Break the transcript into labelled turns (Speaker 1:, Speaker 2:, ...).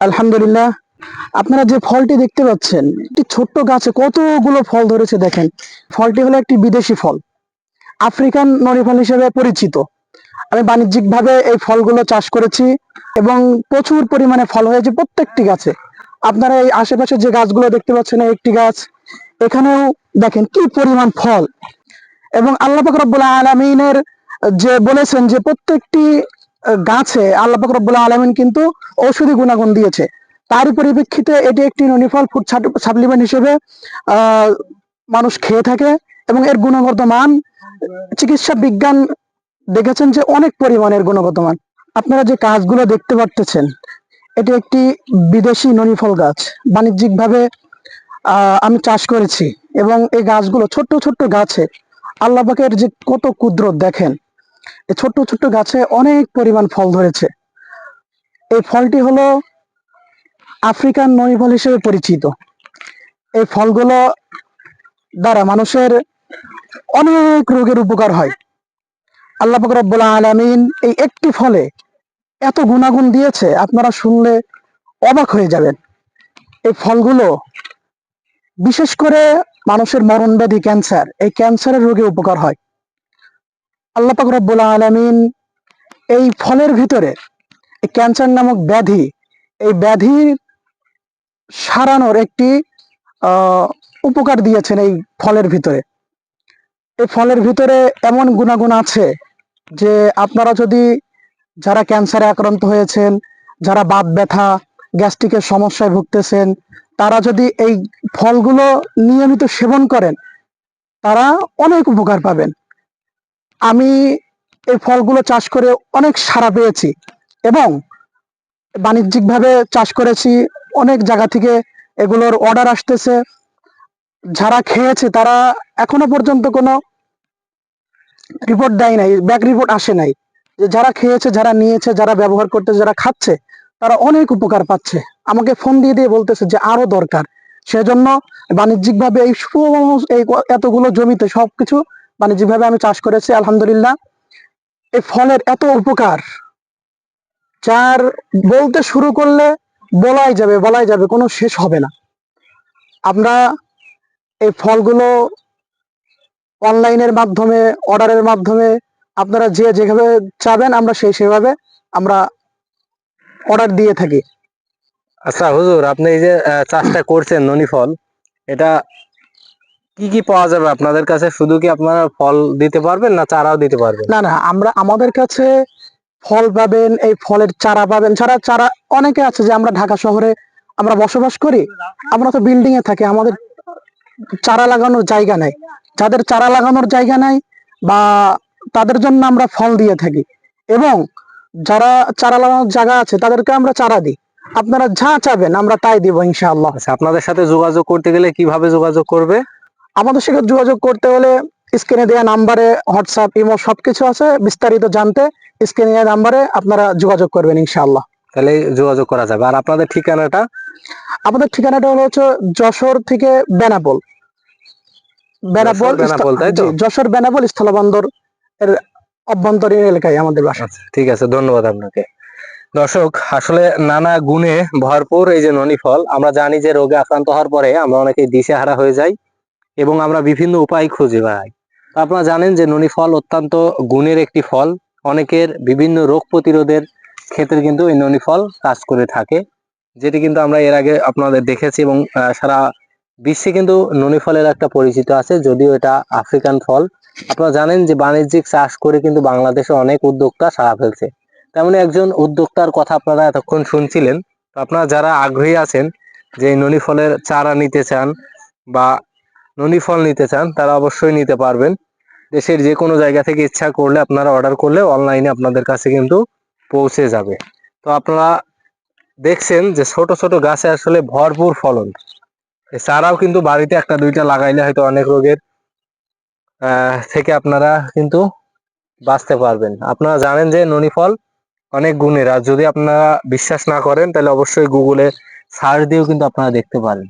Speaker 1: আলহামদুলিল্লাহ। আপনারা যে ফলটি দেখতে পাচ্ছেন, একটি ছোট্ট গাছে কতগুলো ফল ধরেছে দেখেন। ফলটি হলো একটি বিদেশি ফল। আফ্রিকান নরি ফল হিসেবে পরিচিত। আমি বাণিজ্যিকভাবে এই ফলগুলো চাষ করেছি এবং প্রচুর পরিমাণে ফল হয়েছে প্রত্যেকটি গাছে। আপনারা এই আশেপাশে যে গাছগুলো দেখতে পাচ্ছেন একটি গাছ, এখানেও দেখেন কি পরিমাণ ফল। এবং আল্লাহ রব্বুল আলমিনের যে বলেছেন যে প্রত্যেকটি গাছে আল্লাহ পাক রব্বুল আলমিন কিন্তু ঔষধি গুণাগুণ দিয়েছে। তার পরিপ্রেক্ষিতে এটি একটি ননিফল ফুড সাপ্লিমেন্ট হিসেবে মানুষ খেয়ে থাকে এবং এর গুণগত মান, চিকিৎসা বিজ্ঞান দেখেছেন যে অনেক পরিমাণের গুণগত মান। আপনারা যে গাছগুলো দেখতে পারতেছেন, এটি একটি বিদেশি ননিফল গাছ। বাণিজ্যিকভাবে আমি চাষ করেছি এবং এই গাছগুলো ছোট্ট ছোট্ট গাছে আল্লাহ পাকের যে কত কুদরত দেখেন এই ছোট্ট ছোট্ট গাছে অনেক পরিমাণ ফল ধরেছে। এই ফলটি হলো আফ্রিকান ননিফল হিসেবে পরিচিত। এই ফলগুলো দ্বারা মানুষের অনেক রোগের উপকার হয়। আল্লাহ পাক রব্বুল আলামিন এই একটি ফলে এত গুণাগুণ দিয়েছে, আপনারা শুনলে অবাক হয়ে যাবেন। এই ফলগুলো বিশেষ করে মানুষের মরণ ব্যাধি ক্যান্সার, এই ক্যান্সারের রোগে উপকার হয়। আল্লাহ পাক রব্বুল আলামিন এই ফলের ভিতরে ক্যান্সার নামক ব্যাধি, এই ব্যাধির সারানোর একটি উপকার দিয়েছেন এই ফলের ভিতরে। এই ফলের ভিতরে এমন গুণাগুণ আছে যে আপনারা যদি যারা ক্যান্সারে আক্রান্ত হয়েছেন, যারা বাত ব্যথা গ্যাস্ট্রিকের সমস্যায় ভুগতেছেন, তারা যদি এই ফলগুলো নিয়মিত সেবন করেন, তারা অনেক উপকার পাবেন। আমি এই ফলগুলো চাষ করে অনেক সাড়া পেয়েছি এবং বাণিজ্যিকভাবে চাষ করেছি, অনেক জায়গা থেকে এগুলোর অর্ডার আসতেছে। যারা খেয়েছে তারা এখনও পর্যন্ত কোনো রিপোর্ট দেয় নাই ব্যাক রিপোর্ট আসে নাই। যে যারা খেয়েছে, যারা নিয়েছে, যারা ব্যবহার করতেছে যারা খাচ্ছে, তারা অনেক উপকার পাচ্ছে। আমাকে ফোন দিয়ে দিয়ে বলতেছে যে আরও দরকার। সেজন্য বাণিজ্যিকভাবে এই এতগুলো জমিতে সবকিছু বাণিজ্যিকভাবে আমি চাষ করেছি, আলহামদুলিল্লাহ, এই ফলের এত উপকার। যার বলতে শুরু করলে বলাই যাবে বলাই যাবে, কোনো শেষ হবে না। আমরা এই ফলগুলো অনলাইনের মাধ্যমে, অর্ডারের মাধ্যমে, আপনারা যে যেভাবে চাবেন, আমরা সেই সেভাবে আমরা অর্ডার দিয়ে থাকি।
Speaker 2: আচ্ছা হুজুর, আপনি এই যে চাষটা করছেন ননি ফল, এটা কি কি পাওয়া যাবে আপনাদের কাছে? শুধু কি আপনারা ফল দিতে পারবেন না চারাও দিতে পারবেন?
Speaker 1: না না আমরা আমাদের কাছে ফল পাবেন এই ফলের চারা পাবেন। ছাড়া চারা অনেকে আছে যে আমরা ঢাকা শহরে আমরা বসবাস করি আমরা তো বিল্ডিং এ থাকি আমাদের চারা লাগানোর জায়গা নাই। যাদের চারা লাগানোর জায়গা নাই বা তাদের জন্য আমরা ফল দিয়ে থাকি। এবং যারা চারা লাগানোর জায়গা আছে তাদেরকে আমরা চারা দিই। আপনারা যা চাবেন আমরা তাই দিব ইনশাআল্লাহ।
Speaker 2: আচ্ছা আপনাদের সাথে যোগাযোগ করতে গেলে কীভাবে যোগাযোগ করবে?
Speaker 1: আমাদের সাথে যোগাযোগ করতে হলে স্ক্রিনে দেওয়া নাম্বারে হোয়াটসঅ্যাপ ইমো সবকিছু আছে বিস্তারিত জানতে স্ক্রিনে দেওয়া নাম্বারে আপনারা যোগাযোগ করবেন ইনশাআল্লাহ।
Speaker 2: তাহলে যোগাযোগ করা যাবে। আর আপনাদের ঠিকানাটা?
Speaker 1: আমাদের ঠিকানাটা হলো হচ্ছে যশোর থেকে বেনাপোল। বেনাপোল
Speaker 2: যশোর বেনাপোল?
Speaker 1: যশোর বেনাপোল স্থলবন্দর এর অভ্যন্তরীণ এলাকায় আমাদের বাসা।
Speaker 2: আচ্ছা ঠিক আছে ধন্যবাদ আপনাকে। দর্শক আসলে নানা গুণে ভরপুর এই যে ননি ফল আমরা জানি যে রোগে আক্রান্ত হওয়ার পরে আমরা অনেকেই দিশেহারা হয়ে যাই। এবং আমরা বিভিন্ন উপায় খুঁজে বেড়াই আপনারা জানেন যে ননি ফল অত্যন্ত গুণের একটি ফল। অনেকের বিভিন্ন রোগ প্রতিরোধের ক্ষেত্রে কিন্তু এই ননি ফল কাজ করে থাকে। যেটি কিন্তু আমরা এর আগে আপনাদের দেখেছি এবং সারা বিশ্বে কিন্তু ননি ফলের একটা পরিচিত আছে, যদিও এটা আফ্রিকান ফল। আপনারা জানেন যে বাণিজ্যিক চাষ করে কিন্তু বাংলাদেশে অনেক উদ্যোক্তা সারা ফেলছে। তেমনি একজন উদ্যোক্তার কথা আপনারা এতক্ষণ শুনছিলেন। আপনারা যারা আগ্রহী আছেন যে ননি ফলের চারা নিতে চান বা ননি ফল নিতে চান, তারা অবশ্যই নিতে পারবেন। দেশের যে কোনো জায়গা থেকে ইচ্ছা করলে আপনারা অর্ডার করলে অনলাইনে আপনাদের কাছে কিন্তু পৌঁছে যাবে। তো আপনারা দেখছেন যে ছোট ছোট গাছে আসলে ভরপুর ফলন। এছাড়াও কিন্তু বাড়িতে একটা, দুইটা লাগাইলে হয়তো অনেক রোগের থেকে আপনারা কিন্তু বাঁচতে পারবেন। আপনারা জানেন যে ননি ফল অনেক গুণের, আর যদি আপনারা বিশ্বাস না করেন তাহলে অবশ্যই গুগলে সার্চ দিয়েও কিন্তু আপনারা দেখতে পারেন।